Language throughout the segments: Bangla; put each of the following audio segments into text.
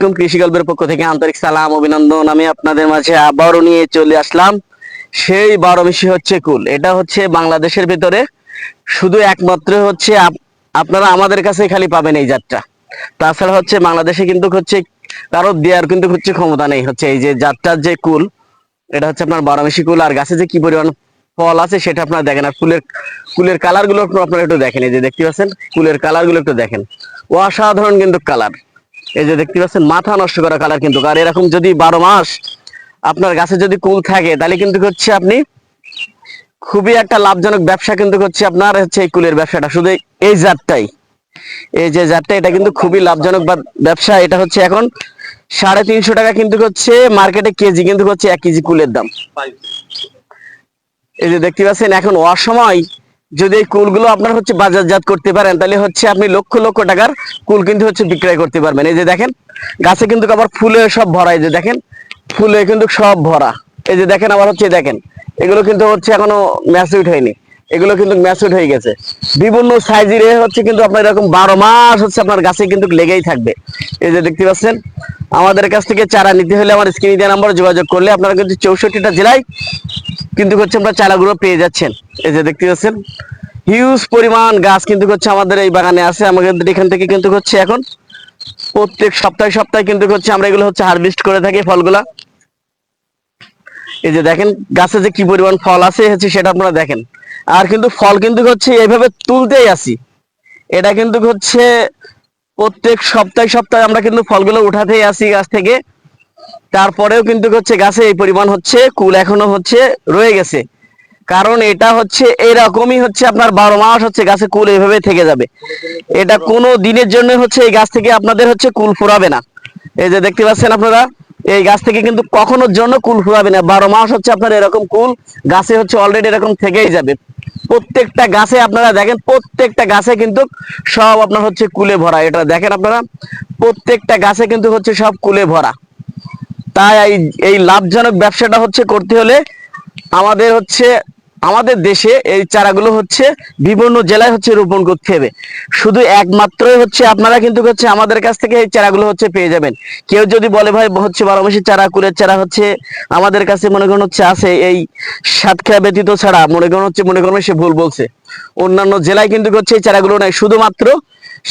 আলাইকুম, কৃষি গল্পের পক্ষ থেকে আন্তরিক সালাম, অভিনন্দন। আমি আপনাদের মাঝে আবারও নিয়ে চলে আসলাম। সেই বারো মিশি হচ্ছে কুল। এটা হচ্ছে বাংলাদেশের ভিতরে শুধু একমাত্র হচ্ছে আপনারা আমাদের কাছে খালি পাবেন এই জাতটা। তাছাড়া হচ্ছে বাংলাদেশে কিন্তু হচ্ছে কারও দেওয়ার কিন্তু হচ্ছে ক্ষমতা নেই। হচ্ছে এই যে জাতটার যে কুল, এটা হচ্ছে আপনার বারো মিশি কুল। আর গাছে যে কি পরিমাণ ফল আছে সেটা আপনারা দেখেন। আর ফুলের ফুলের কালারগুলো আপনারা একটু দেখেন। এই যে দেখতে পাচ্ছেন? ফুলের কালারগুলো একটু দেখেন। অসাধারণ কিন্তু কালার এই যে দেখতে পাচ্ছেন, মাথা নষ্ট করা কালার কিন্তু। আর এরকম যদি বারো মাস আপনার গাছে যদি কুল থাকে, তাহলে কিন্তু হচ্ছে আপনি খুবই একটা লাভজনক ব্যবসা কিন্তু হচ্ছে আপনার হচ্ছে এই কুলের ব্যবসাটা। শুধু এই জাতটাই। এই যে জাতটা, এটা কিন্তু খুবই লাভজনক ব্যবসা। এটা হচ্ছে এখন সাড়ে তিনশো টাকা কিন্তু হচ্ছে মার্কেটে কেজি কিন্তু হচ্ছে এক কেজি কুলের দাম। এই যে দেখতে পাচ্ছেন, এখন অসময় যদি এই কুলগুলো আপনার হচ্ছে বাজারজাত করতে পারেন, তাহলে হচ্ছে আপনি লক্ষ লক্ষ টাকার কুল কিন্তু হচ্ছে বিক্রয় করতে পারবেন। এই যে দেখেন, গাছে কিন্তু আবার ফুলে সব ভরা, এই যে দেখেন, ফুলে কিন্তু সব ভরা। এই যে দেখেন আবার হচ্ছে, দেখেন, এগুলো কিন্তু হচ্ছে এখনও ম্যাচুইড হয়নি। এগুলো কিন্তু ম্যাচুইড হয়ে গেছে। বিভিন্ন সাইজের হচ্ছে কিন্তু আপনার এরকম বারো মাস হচ্ছে আপনার গাছে কিন্তু লেগেই থাকবে। এই যে দেখতে পাচ্ছেন, আমাদের কাছ থেকে চারা নিতে হলে আমার স্ক্রিনে দেওয়া নাম্বার যোগাযোগ করলে আপনারা কিন্তু চৌষট্টিটা জেলায় কিন্তু হচ্ছে আমরা চারাগুলো পেয়ে যাচ্ছেন। এই যে দেখতে পাচ্ছেন হিউজ পরিমাণ গাছ কিন্তু হচ্ছে আমাদের এই বাগানে আছে। আমাদের এখান থেকে কিন্তু হচ্ছে এখন প্রত্যেক সপ্তাহে সপ্তাহে কিন্তু হচ্ছে আমরা এগুলো হচ্ছে হারভেস্ট করে থাকি ফলগুলা। এই যে দেখেন, গাছে যে কি পরিমাণ ফল আছে হচ্ছে সেটা আপনারা দেখেন। আর কিন্তু ফল কিন্তু হচ্ছে এইভাবে তুলতেই আসি। এটা কিন্তু হচ্ছে প্রত্যেক সপ্তাহে সপ্তাহে আমরা কিন্তু ফলগুলো উঠাতেই আসি গাছ থেকে। তারপরেও কিন্তু হচ্ছে গাছে এই পরিমাণ হচ্ছে, কুল এখনও হচ্ছে রয়ে গেছে। কারণ এটা হচ্ছে এরকমই হচ্ছে আপনার বারো মাস হচ্ছে গাছে কুল এইভাবে থেকে যাবে। এটা কোনো দিনের জন্য হচ্ছে এই গাছ থেকে আপনাদের হচ্ছে কুল ফুরাবে না। এই যে দেখতে পাচ্ছেন আপনারা, এই গাছ থেকে কিন্তু কখনোর জন্য কুল ফুরাবে না। বারো মাস হচ্ছে আপনার এরকম কুল গাছে হচ্ছে অলরেডি এরকম থেকেই যাবে। প্রত্যেকটা গাছে আপনারা দেখেন, প্রত্যেকটা গাছে কিন্তু সব আপনার হচ্ছে কুলে ভরা। এটা দেখেন আপনারা, প্রত্যেকটা গাছে কিন্তু হচ্ছে সব কুলে ভরা। তাই এই লাভজনক ব্যবসাটা হচ্ছে করতে হলে আমাদের হচ্ছে, আমাদের দেশে এই চারাগুলো হচ্ছে বিভিন্ন জেলায় হচ্ছে রোপণ করতে হবে। শুধু একমাত্রই হচ্ছে আপনারা কিন্তু হচ্ছে আমাদের কাছ থেকে এই চারাগুলো হচ্ছে পেয়ে যাবেন। কেউ যদি বলে, ভাই, হচ্ছে বারো চারা, কুলের চারা হচ্ছে আমাদের কাছে মনে করেন হচ্ছে আছে এই সাতক্ষীরা ব্যতীত ছাড়া, মনে করেন হচ্ছে, মনে করেন সে ভুল বলছে। অন্যান্য জেলায় কিন্তু হচ্ছে এই চারাগুলো নাই। শুধুমাত্র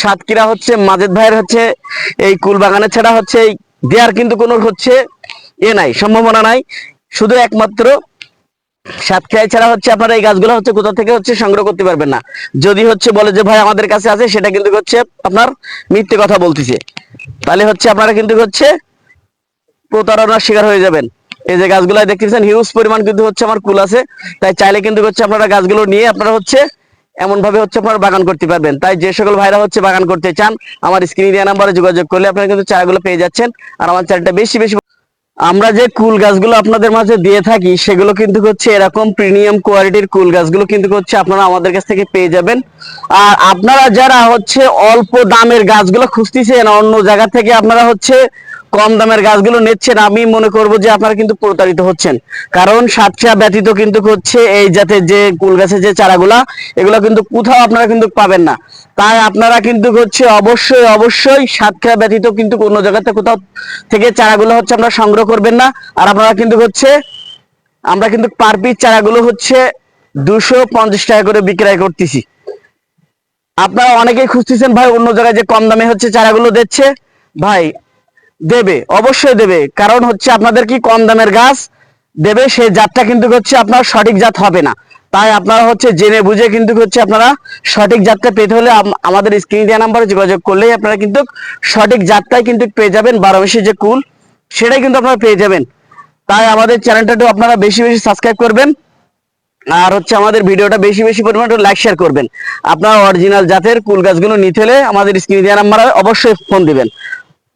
সাতক্ষীরা হচ্ছে, মাজেদ ভাইয়ের হচ্ছে এই কুল বাগানের ছাড়া হচ্ছে এই দেওয়ার কিন্তু কোনো হচ্ছে এ নাই, সম্ভাবনা নাই। শুধু একমাত্র সাতক্ষীরায় ছাড়া হচ্ছে আপনারা এই গাছগুলো হচ্ছে কোথা থেকে হচ্ছে সংগ্রহ করতে পারবেন না। যদি হচ্ছে বলে যে, ভাই, আমাদের কাছে আছে, সেটা কিন্তু হচ্ছে আপনার মিথ্যে কথা বলতেছে। তাহলে হচ্ছে আপনারা কিন্তু হচ্ছে প্রতারণার শিকার হয়ে যাবেন। এই যে গাছগুলো দেখতেছেন হিউজ পরিমাণ কিন্তু হচ্ছে আমার কুল আছে। তাই চাইলে কিন্তু হচ্ছে আপনারা গাছগুলো নিয়ে আপনারা হচ্ছে এমন ভাবে হচ্ছে আপনারা বাগান করতে পারবেন। তাই যে সকল ভাইরা হচ্ছে বাগান করতে চান, আমার স্ক্রিনে দেওয়া নাম্বারে যোগাযোগ করলে আপনারা কিন্তু চারাগুলো পেয়ে যাচ্ছেন। আর আমার চ্যানেলটা বেশি বেশি আমরা যে কুল গাছগুলো আপনাদের মাঝে দিয়ে থাকি, সেগুলো কিন্তু হচ্ছে এরকম প্রিমিয়াম কোয়ালিটির কুল গাছগুলো কিন্তু হচ্ছে আপনারা আমাদের কাছ থেকে পেয়ে যাবেন। আর আপনারা যারা হচ্ছে অল্প দামের গাছগুলো খুঁজতেছেন অন্য জায়গা থেকে আপনারা হচ্ছে কম দামের গাছগুলো নিচ্ছেন, আমি মনে করব যে আপনারা কিন্তু প্রতারিত হচ্ছেন। কারণ সাতক্ষীরা ব্যতীত কিন্তু হচ্ছে এই জাতের যে কুল গাছের যে চারাগুলা, এগুলো কিন্তু কোথাও আপনারা কিন্তু পাবেন না। তাই আপনারা কিন্তু হচ্ছে অবশ্যই অবশ্যই সাতক্ষা ব্যতীত কিন্তু কোনো জায়গাতে কোথাও থেকে চারাগুলো হচ্ছে আপনারা সংগ্রহ করবেন না। আর আপনারা কিন্তু হচ্ছে, আমরা কিন্তু পার পিস চারাগুলো হচ্ছে দুশো পঞ্চাশ টাকা করে বিক্রয় করতেছি। আপনারা অনেকেই খুঁজতেছেন, ভাই, অন্য জায়গায় যে কম দামে হচ্ছে চারাগুলো দিচ্ছে। ভাই দেবে, অবশ্যই দেবে। কারণ হচ্ছে আপনাদের কি কম দামের গাছ দেবে সেই জাতটা কিন্তু হচ্ছে আপনার সঠিক জাত হবে না। তাই আপনারা হচ্ছে জেনে বুঝে কিন্তু হচ্ছে আপনারা সঠিক জাতটা পেতে হলে আমাদের স্ক্রিন দেওয়া নাম্বারে যোগাযোগ করলেই আপনারা কিন্তু সঠিক জাতটাই কিন্তু পেয়ে যাবেন, বারো মাসে যে কুল, সেটাই কিন্তু আপনারা পেয়ে যাবেন। তাই আমাদের চ্যানেলটা আপনারা বেশি বেশি সাবস্ক্রাইব করবেন, আর হচ্ছে আমাদের ভিডিওটা বেশি বেশি পরিমাণে লাইক শেয়ার করবেন। আপনারা অরিজিনাল জাতের কুল গাছগুলো নিতে হলে আমাদের স্ক্রিন দেওয়া নাম্বারে অবশ্যই ফোন দিবেন।